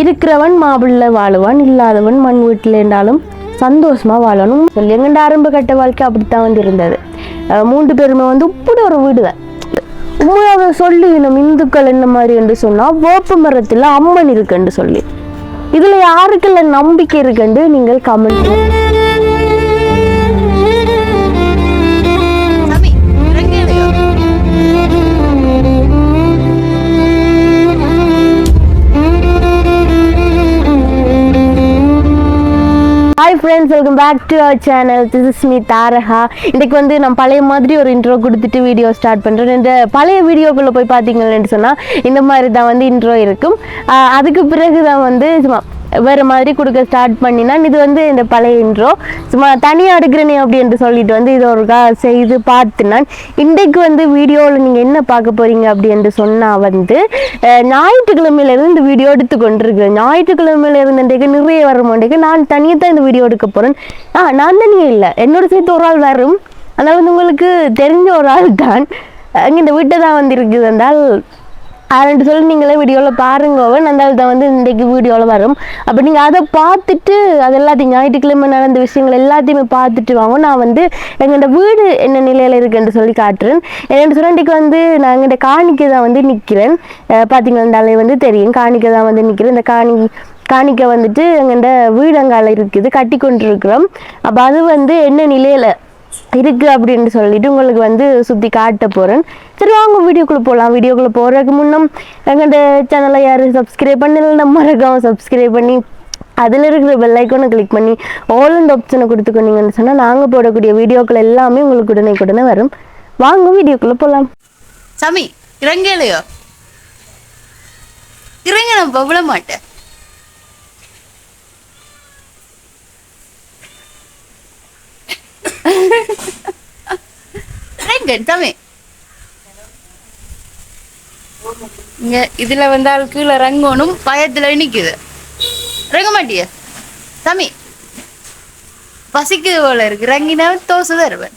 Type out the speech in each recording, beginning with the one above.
இருக்கிறவன் மாப்பிள்ளை வாழுவான் இல்லாதவன் மண் வீட்டில் இருந்தாலும் சந்தோஷமாக வாழணும். சொல்லி எங்கண்ட ஆரம்ப கட்ட வாழ்க்கை அப்படித்தான் வந்து இருந்தது. மூன்று பேருமே வந்து இப்படி ஒரு வீடு தான். உண்மையாக சொல்லி நம்ம இந்துக்கள் என்ன மாதிரி என்று சொன்னால் வேப்ப மரத்தில் அம்மன் இருக்குன்னு சொல்லி. இதில் யாருக்கெல்லாம் நம்பிக்கை இருக்குன்னு நீங்கள் comment hi friends welcome back to our channel this is me தாரஹா இன்றைக்கு வந்து நான் பழைய மாதிரி ஒரு இன்ட்ரோ கொடுத்துட்டு வீடியோ ஸ்டார்ட் பண்ணுறேன் இந்த பழைய வீடியோக்குள்ளே போய் பார்த்தீங்கன்னு சொன்னால் இந்த மாதிரி தான் வந்து இன்ட்ரோ இருக்கும். அதுக்கு பிறகு தான் வந்து சும்மா வேறு மாதிரி கொடுக்க ஸ்டார்ட் பண்ணினா இது வந்து இந்த பழைய இன்ட்ரோ சும்மா தனியாக எடுக்கிறேனே அப்படின்னு சொல்லிட்டு வந்து இது ஒருக்கா செய்து பார்த்து நான் இன்றைக்கு வந்து வீடியோவில் நீங்கள் என்ன பார்க்க போகிறீங்க அப்படின்ட்டு சொன்னால் வந்து ஞாயிற்றுக்கிழமையிலேருந்து இந்த வீடியோ எடுத்து கொண்டிருக்கிறேன். ஞாயிற்றுக்கிழமையிலேருந்து இன்றைக்கு நிறைய வரமாட்டேங்க நான் தனியாக தான் இந்த வீடியோ எடுக்க போகிறேன் ஆ நான் தனியே இல்லை. என்னோட சேர்த்து ஒரு ஆள் வரும். அதனால் வந்து உங்களுக்கு தெரிஞ்ச ஒரு ஆள் தான் அங்கே இந்த வீட்டை தான் வந்து இருக்குது என்றால் ரெண்டு சொல்லி நீங்களே வீடியோவில் பாருங்கவன் அந்த தான் வந்து இன்றைக்கு வீடியோவில் வரும். அப்போ நீங்கள் அதை பார்த்துட்டு அது எல்லாத்தையும் ஞாயிற்றுக்கிழமை நடந்த விஷயங்கள் எல்லாத்தையுமே பார்த்துட்டு வாங்க. நான் வந்து எங்கள்ட வீடு என்ன நிலையில் இருக்குன்னு சொல்லி காட்டுறேன். என்னென்னு சொன்னால் இன்றைக்கு வந்து நான் எங்கள்கிட்ட காணிக்கை தான் வந்து நிற்கிறேன் பார்த்தீங்கன்னாலே வந்து தெரியும். காணிக்கை தான் வந்து நிற்கிறேன் இந்த காணி காணிக்கை வந்துட்டு எங்கள்கிட்ட வீடங்கால இருக்குது கட்டி கொண்டிருக்கிறோம். அப்போ அது வந்து என்ன நிலையில் இருக்குது அப்படின்னு சொல்லிட்டு உங்களுக்கு வந்து சுற்றி காட்ட போகிறேன் சரி வாங்க வீடியோக்குள்ளே போகலாம் வீடியோக்குள்ளே போகிறதுக்கு முன்னம் எங்கள்கிட்ட சேனலை யாரும் சப்ஸ்கிரைப் பண்ணலன்னா மறக்காமல் சப்ஸ்கிரைப் பண்ணி அதில் இருக்கிற பெல் ஐக்கானை கிளிக் பண்ணி ஆல் அண்ட் ஆப்ஷனை கொடுத்துக்கொண்டீங்கன்னு சொன்னால் நாங்கள் போடக்கூடிய வீடியோக்கள் எல்லாமே உங்களுக்கு உடனே உடனே வரும். வாங்க வீடியோக்குள்ளே போகலாம் சாமி இறங்கியலையோ இறங்க நான் பவள மாட்டேன். இறங்க சாமி. இங்க இதுல வந்தால் கீழே ரங்கோனும் பயத்துல நிக்குது. ரங்க மாட்டிய. சாமி பசிக்குது போல இருக்கு. ரங்கினா தோசை தருவேன்.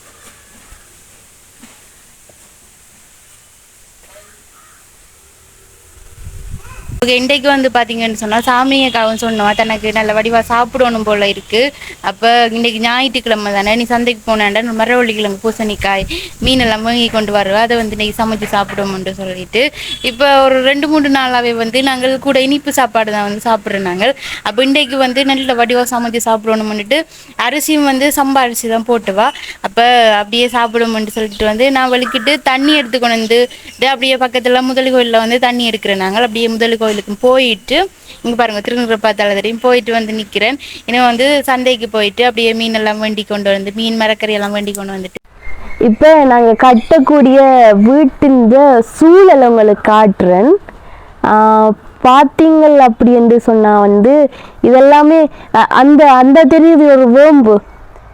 இன்றைக்கு வந்து பார்த்தீங்கன்னு சொன்னால் சாமியக்காவும் சொன்னோம் தனக்கு நல்ல வடிவா சாப்பிடணும் போல இருக்கு. அப்போ இன்னைக்கு ஞாயிற்றுக்கிழமை தானே? நீ சந்தைக்கு போனேன்டா மரவள்ளிக்கிழங்கு பூசணிக்காய் மீன் எல்லாம் வாங்கி கொண்டு வருவா அதை வந்து இன்னைக்கு சமைச்சு சாப்பிடுவோம்னு சொல்லிட்டு. இப்போ ஒரு ரெண்டு மூணு நாளாவே வந்து நாங்கள் கூட இனிப்பு சாப்பாடு தான் வந்து சாப்பிட்றோம் நாங்கள். அப்போ இன்றைக்கு வந்து நல்ல வடிவா சமைச்சு சாப்பிடணும்னுட்டு அரிசியும் வந்து சம்பா அரிசி தான் போட்டுவா அப்போ அப்படியே சாப்பிடுவோம்னு சொல்லிட்டு வந்து நான் வலிக்கிட்டு தண்ணி எடுத்துக்கொண்டு வந்து அப்படியே பக்கத்துல முதலி கோயிலில் வந்து தண்ணி எடுக்கிறேன் நாங்கள். அப்படியே முதலி கோயிலுக்கு போயிட்டு இங்கே பாருங்கள் திருநுறப்பாத்தால தெரியும் போயிட்டு வந்து நிற்கிறேன் இன்னும் வந்து சந்தைக்கு போயிட்டு அப்படியே மீன் எல்லாம் வேண்டி கொண்டு வந்து மீன் மரக்கறி எல்லாம் வேண்டி கொண்டு வந்துட்டு. இப்போ நாங்கள் கட்டக்கூடிய வீட்டின் சூழலை உங்களுக்கு காட்டுறேன். பார்த்தீங்கள் அப்படி என்று சொன்னால் வந்து இதெல்லாமே அந்த அந்த தெரியுது ஒரு வேம்பு.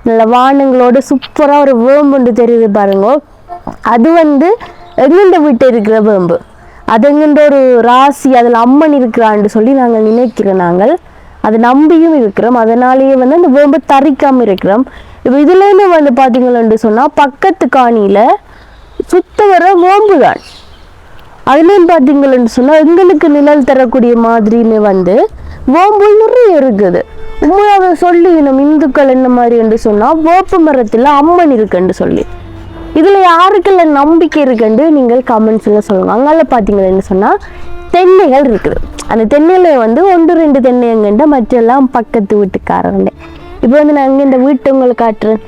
நல்ல வானங்களோட சூப்பராக ஒரு வேம்புண்டு தெரியுது பாருங்க. அது வந்து எங்கெண்ட வீட்டை இருக்கிற வேம்பு? அதுங்கின்ற ஒரு ராசி அதில் அம்மன் இருக்கிறான்னு சொல்லி நாங்கள் நினைக்கிறோம் நாங்கள் அதை நம்பியும் இருக்கிறோம். அதனாலேயே வந்து அந்த வேம்பு தரிக்காமல் இருக்கிறோம். இப்போ இதுலேருந்து வந்து பார்த்தீங்களன்னு சொன்னால் பக்கத்து காணியில் சுத்த வர வேம்பு தான் அதுலேயும் பார்த்தீங்களன்னு சொன்னால் எங்களுக்கு நிழல் தரக்கூடிய மாதிரின்னு வந்து வேம்பு நிறைய இருக்குது. உண்மையாக சொல்லி நம்ம இந்துக்கள் என்ன மாதிரி என்று சொன்னால் வேப்ப மரத்தில் அம்மன் இருக்குன்னு சொல்லி. இதில் யாருக்குள்ள நம்பிக்கை இருக்குன்ட்டு நீங்கள் கமெண்ட்ஸில் சொல்லுங்கள் அங்கால பார்த்தீங்கன்னு சொன்னால் தென்னைகள் இருக்குது. அந்த தென்னையில் வந்து ஒன்று ரெண்டு தென்னை மற்றெல்லாம் பக்கத்து வீட்டுக்காரங்க இப்போ வந்து நான் இங்கே இந்த வீட்டு உங்களுக்கு காட்டுறேன்.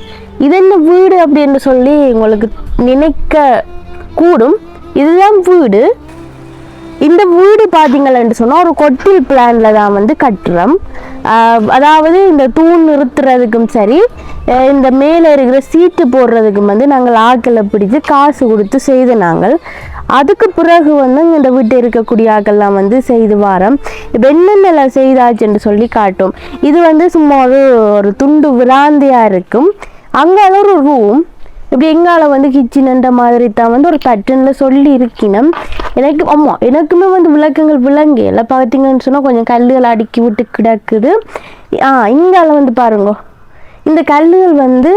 இது என்ன வீடு அப்படின்னு சொல்லி உங்களுக்கு நினைக்க கூடும். இதுதான் வீடு. இந்த வீடு பார்த்தீங்கன்னு சொன்னால் ஒரு கொட்டில் பிளான்ல தான் வந்து கட்டுறோம். அதாவது இந்த தூண் நிறுத்துறதுக்கும் சரி இந்த மேலே இருக்கிற சீட்டு போடுறதுக்கும் வந்து நாங்கள் ஆக்களை பிடிச்சு காசு கொடுத்து செய்து நாங்கள் அதுக்கு பிறகு வந்து இந்த வீட்டில் இருக்கக்கூடிய ஆக்கள்லாம் வந்து செய்து வாரம். இப்போ என்னென்னலாம் செய்தாச்சுன்னு சொல்லி காட்டும். இது வந்து சும்மா ஒரு ஒரு துண்டு விராந்தியாக இருக்கும். அங்கே ஒரு ரூம் இப்படி எங்கால வந்து கிச்சன்ன்ற மாதிரி தான் வந்து ஒரு பேட்டர்னில் சொல்லி இருக்கணும் எனக்கு ஆமாம் எனக்குமே வந்து விளக்கங்கள் விளங்கல பார்த்தீங்கன்னு சொன்னால் கொஞ்சம் கல்லுகள் அடுக்கி விட்டு கிடக்குது. ஆ இங்கால வந்து பாருங்க. இந்த கல்லுகள் வந்து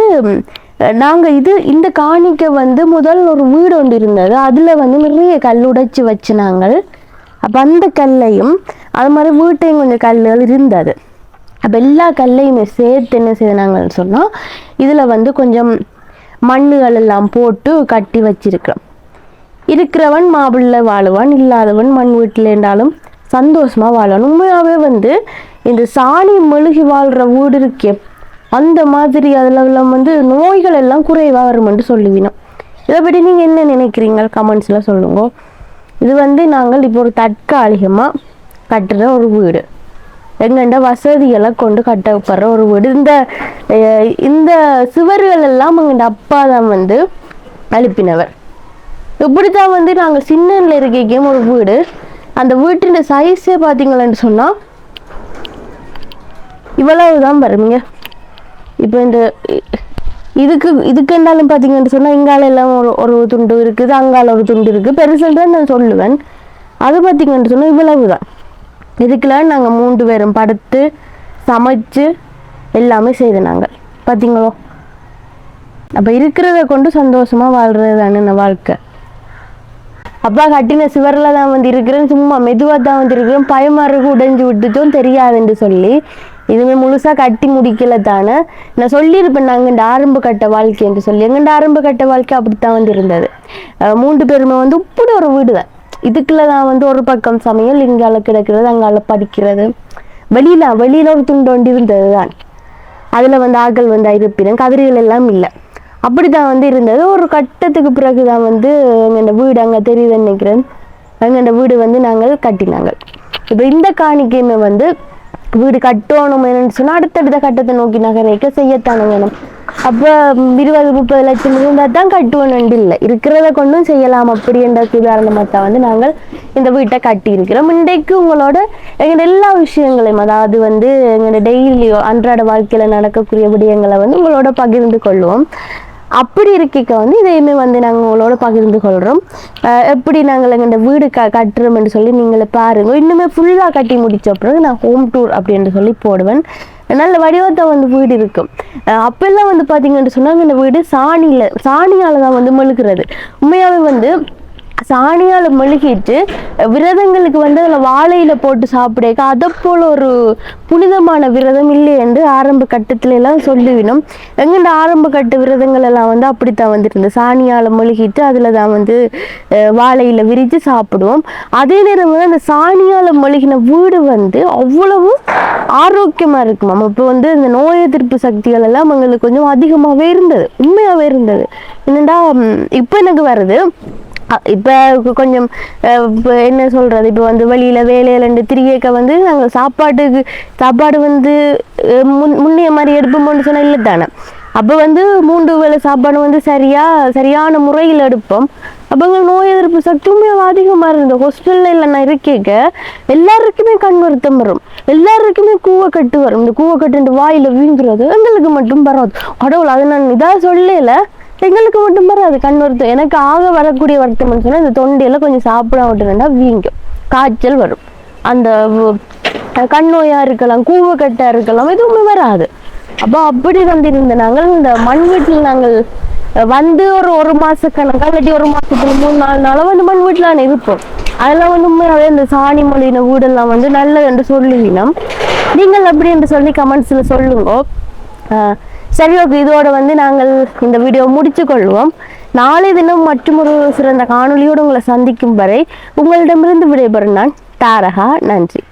நாங்கள் இது இந்த காணிக்கை வந்து முதல் ஒரு வீடு ஒன்று இருந்தது. அதில் வந்து நிறைய கல் உடைச்சி வச்சு நாங்கள் அப்போ அந்த கல்லையும் அது மாதிரி வீட்டையும் கொஞ்சம் கல்லுகள் இருந்தது. அப்போ எல்லா கல்லையுமே சேர்த்து என்ன செய்தாங்கன்னு சொன்னால் இதில் வந்து கொஞ்சம் மண்ணுகள் எல்லாம் போட்டு கட்டி வச்சிருக்கிறோம். இருக்கிறவன் மாப்பிள்ளை வாழுவான் இல்லாதவன் மண் வீட்டில் இருந்தாலும் சந்தோஷமாக வாழணும் உண்மையாகவே வந்து இந்த சாணி மெழுகி வாழ்கிற வீடு இருக்கே அந்த மாதிரி அதில் எல்லாம் வந்து நோய்கள் எல்லாம் குறைவாக வருமென்று சொல்லுவினோம். இதை பற்றி நீங்கள் என்ன நினைக்கிறீங்க? கமெண்ட்ஸில் சொல்லுங்க. இது வந்து நாங்கள் இப்போ ஒரு தற்காலிகமாக கட்டுற ஒரு வீடு. எங்கண்ட வசதிகளை கொண்டு கட்டப்படுற ஒரு வீடு. இந்த இந்த சுவர்கள் எல்லாம் எங்கண்ட அப்பா தான் வந்து அனுப்பினவர். இப்படித்தான் வந்து நாங்கள் சின்ன இருக்கைக்கும் ஒரு வீடு. அந்த வீட்டின் சைஸே பார்த்தீங்களேன்னு சொன்னால் இவ்வளவு தான் பாருங்க. இப்போ இந்த இதுக்கு இதுக்கு இதுக்குண்டாலும் பார்த்தீங்கன்னு சொன்னால் இங்கால எல்லாம் ஒரு ஒரு துண்டு இருக்குது அங்கால ஒரு துண்டு இருக்குது. பெருசுன்னு தான் நான் சொல்லுவேன். அது பார்த்தீங்கன்னு சொன்னால் இவ்வளவு தான் இதுக்கெல்லாம் நாங்கள் மூன்று பேரும் படுத்து சமைச்சு எல்லாமே செய்து நாங்கள். பார்த்தீங்களோ அப்போ இருக்கிறத கொண்டு சந்தோஷமாக வாழ்கிறது தானே இந்த வாழ்க்கை. அப்பா கட்டின சுவரில் தான் வந்து இருக்கிறேன் சும்மா மெதுவாக தான் வந்து இருக்கிறேன் பயமாருக்கு உடைஞ்சு விட்டுட்டும் தெரியாதுன்னு சொல்லி. இதுவுமே முழுசாக கட்டி முடிக்கல தானே. நான் சொல்லியிருப்பேன் நாங்கள் இந்த ஆரம்ப கட்ட வாழ்க்கை என்று சொல்லி. எங்கண்ட ஆரம்ப கட்ட வாழ்க்கை அப்படித்தான் வந்து இருந்தது மூன்று பேருமே வந்து இப்படி ஒரு வீடு தான் இதுக்குள்ள தான் வந்து ஒரு பக்கம் சமையல் இங்கால கிடக்கிறது அங்கால படிக்கிறது. வெளியில வெளியில ஒரு துண்டு ஒண்டி இருந்தது தான். அதில் வந்து ஆக்கள் வந்து இருப்பினம் கதிர்கள் எல்லாம் இல்லை. அப்படிதான் வந்து இருந்தது. ஒரு கட்டத்துக்கு பிறகு தான் வந்து எங்கள் வீடு அங்கே தெரியுதுன்னு நினைக்கிறேன். எங்கள் வீடு வந்து நாங்கள் கட்டினாங்க. இப்போ இந்த காணிக்கையுமே வந்து வீடு கட்டணும் என்னன்னு சொன்னால் அடுத்தடுத்த கட்டத்தை நோக்கி நகரைக்க செய்யத்தானே வேணும். அப்போ இருபது முப்பது லட்சம் இருந்தால் தான் கட்டுவோன்னு இல்லை. இருக்கிறத கொண்டும் செய்யலாம் அப்படின்ற உதாரணமாக தான் வந்து நாங்கள் இந்த வீட்டை கட்டி இருக்கிறோம் இன்றைக்கு உங்களோட எங்களோட எல்லா விஷயங்களையும் அதாவது வந்து எங்களோட டெய்லியோ அன்றாட வாழ்க்கையில் நடக்கக்கூடிய விடயங்களை வந்து உங்களோட பகிர்ந்து கொள்வோம். அப்படி இருக்க வந்து இதையுமே வந்து நாங்கள் உங்களோட பகிர்ந்து கொள்கிறோம் எப்படி நாங்கள் எங்கள் வீடு க கட்டுறோம்னு சொல்லி நீங்களே பாருங்கள் இன்னுமே ஃபுல்லாக கட்டி முடித்த பிறகு நான் ஹோம் டூர் அப்படின்னு சொல்லி போடுவேன். நல்ல வடிவத்தை வந்து வீடு இருக்கும் அப்பெல்லாம் வந்து பார்த்தீங்கன்னு சொன்னாங்க இந்த வீடு சாணியில் சாணியால் தான் வந்து மெழுகிறது. உண்மையாகவே வந்து சாணியால் மெழுகிட்டு விரதங்களுக்கு வந்து அதில் வாழையில் போட்டு சாப்பிடக்க. அதை போல் ஒரு புனிதமான விரதம் இல்லை என்று ஆரம்ப கட்டத்துல எல்லாம் சொல்லுவினோம். எங்கண்ட ஆரம்ப கட்ட விரதங்கள் எல்லாம் வந்து அப்படித்தான் வந்துட்டு சாணியால் மெழுகிட்டு அதில் தான் வந்து வாழையில் விரித்து சாப்பிடுவோம். அதே நேரம் வந்து அந்த சாணியால் மெழுகின வீடு வந்து அவ்வளவு இருக்கும்? இருக்குமாம் இப்போ வந்து இந்த நோய் எதிர்ப்பு சக்திகள் எல்லாம் எங்களுக்கு கொஞ்சம் அதிகமாகவே இருந்தது. உண்மையாகவே இருந்தது. என்னடா இப்போ எனக்கு வருது. இப்போ கொஞ்சம் இப்போ என்ன சொல்கிறது இப்போ வந்து வழியில் வேலையில இருந்து திரியக்க வந்து நாங்கள் சாப்பாட்டுக்கு சாப்பாடு வந்து முன் முன்னைய மாதிரி எடுப்போம்னு சொன்னால் இல்லை தானே? அப்போ வந்து மூன்று வேலை சாப்பாடு வந்து சரியாக சரியான முறையில் எடுப்போம். அப்போ எங்க நோய் எதிர்ப்பு சக்தியுமே அதிகமாக இருந்தது. ஹாஸ்டலில் இல்லை நான் இருக்கேக்க எல்லாருக்குமே கண் வருத்தம் வரும். எல்லாருக்குமே கூவக்கட்டு வரும். இந்த கூவக்கட்டு வாயில் வீங்குறது எங்களுக்கு மட்டும் வராது கடவுள் அதை நான் இதாக சொல்லல. எங்களுக்கு மட்டும் வராது கண் வருத்தம் எனக்கு ஆக வரக்கூடிய வருத்தம்னு சொன்னால் இந்த தொண்டையெல்லாம் கொஞ்சம் சாப்பிட விட்டுனா வீங்கும். காய்ச்சல் வரும். அந்த கண் நோயாக இருக்கலாம் கூவக்கட்டாக இருக்கலாம் எதுவுமே வராது. அப்போ அப்படி வந்திருந்த நாங்கள் இந்த மண் வீட்டில் நாங்கள் வந்து ஒரு ஒரு மாச கணக்கா இல்லாட்டி ஒரு மாசத்துல மூணு நாலு நாளாக வந்து மண் வீட்டில் இருப்போம். அதெல்லாம் வந்து உண்மையாகவே இந்த சாணி மொழியின வீடெல்லாம் வந்து நல்லது என்று சொல்லுவீனம். நீங்கள் அப்படி என்று சொல்லி கமெண்ட்ஸில் சொல்லுங்க. சரி ஓகே. இதோடு வந்து நாங்கள் இந்த வீடியோ முடித்து கொள்வோம் நாளை தினம் மற்றும் ஒரு சிறந்த காணொளியோடு உங்களை சந்திக்கும் வரை உங்களிடமிருந்து விடைபெறும் நான் தாரகா. நன்றி.